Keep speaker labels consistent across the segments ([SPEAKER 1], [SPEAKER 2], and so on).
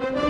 [SPEAKER 1] Thank you.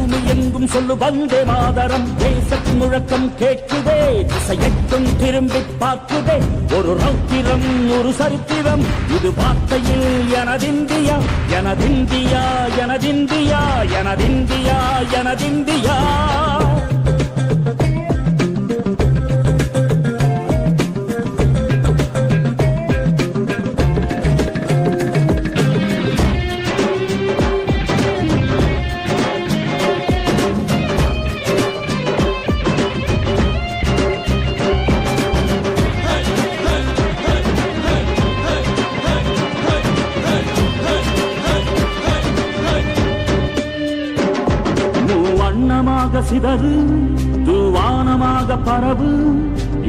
[SPEAKER 2] எங்கும் சொல்லு வந்தே மாதரம் தேசத்தின் முழக்கம் கேட்குதே திசையெட்டும் திரும்பி பார்க்குதே ஒரு ரௌத்திரம் ஒரு சரித்திரம் இது வார்த்தையில் எனதிந்தியா எனதிந்தியா எனதிந்தியா எனதிந்தியா எனதிந்தியா. வண்ணமாக சிதறு தூவானமாக பரவு.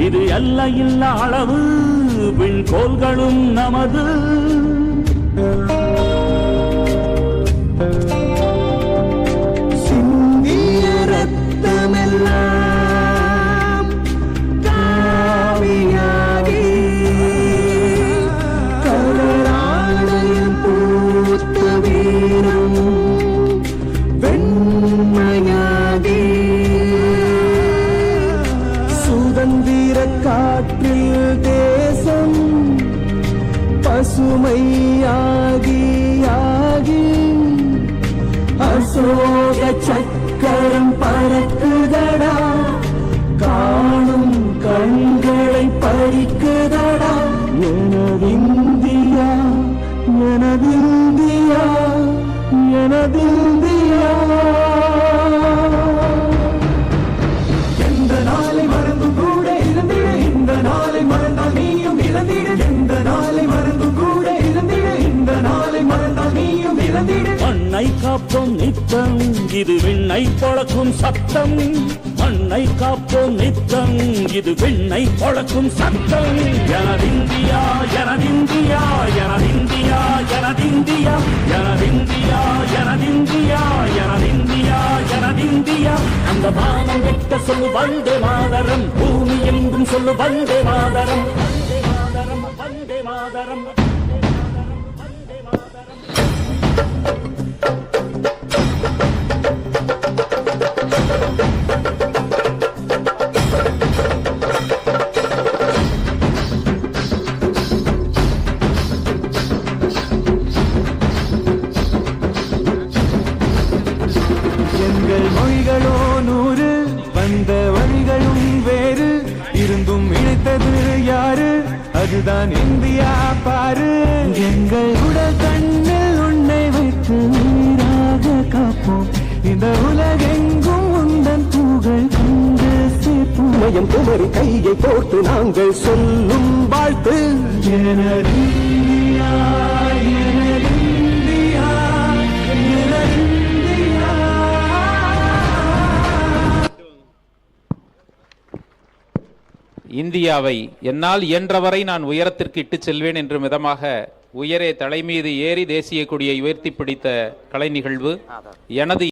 [SPEAKER 2] இது எல்லையில்லா அளவு விண்கோள்களும் நமது.
[SPEAKER 1] காற்றில் தேசம் பசுமையாகியாகி அசோக சக்கரம் பறக்குதடா காணும் கண்களை பறிக்குதடா எனதிந்தியா எனதிந்தியா எனதிந்தியா இழந்திட. எந்த நாளை மறந்தும் கூட இழந்திட. இந்த நாளை மறந்தால் நீயும் இழந்திட.
[SPEAKER 2] மண்ணை காப்போம் நித்தம். இது விண்ணை பழக்கும் சத்தம். மண்ணை காப்போம் நித்தம். இது விண்ணை பழக்கும் சத்தம். எனதிந்தியா எனதிந்தியா எனதிந்தியா எனதிந்தியா எனதிந்தியா எனதிந்தியா எனதிந்தியா எனதிந்தியா. அந்த வானம் வெட்ட சொல்லு வந்தே மாதரம். பூமி எங்கும் சொல்லு வந்தே மாதரம். மாதரம்
[SPEAKER 1] எங்கள் மொழிகளோ நூறு அதுதான் இந்தியா பாரு. எங்கள் உடல் கண்ணில் உன்னை வைத்து நீராக காப்போம். இந்த உலகெங்கும் உந்தன் புகழ் கொண்டு சேர்ப்போம். குமரி கையை போட்டு நாங்கள் சொல்லும் வாழ்த்து. எனதிந்தியா
[SPEAKER 3] இந்தியாவை என்னால் இயன்றவரை நான் உயரத்திற்கு இட்டுச் செல்வேன் என்று மிதமாக உயரே தலைமீது ஏறி தேசிய கொடியை உயர்த்தி பிடித்த கலை நிகழ்வு எனது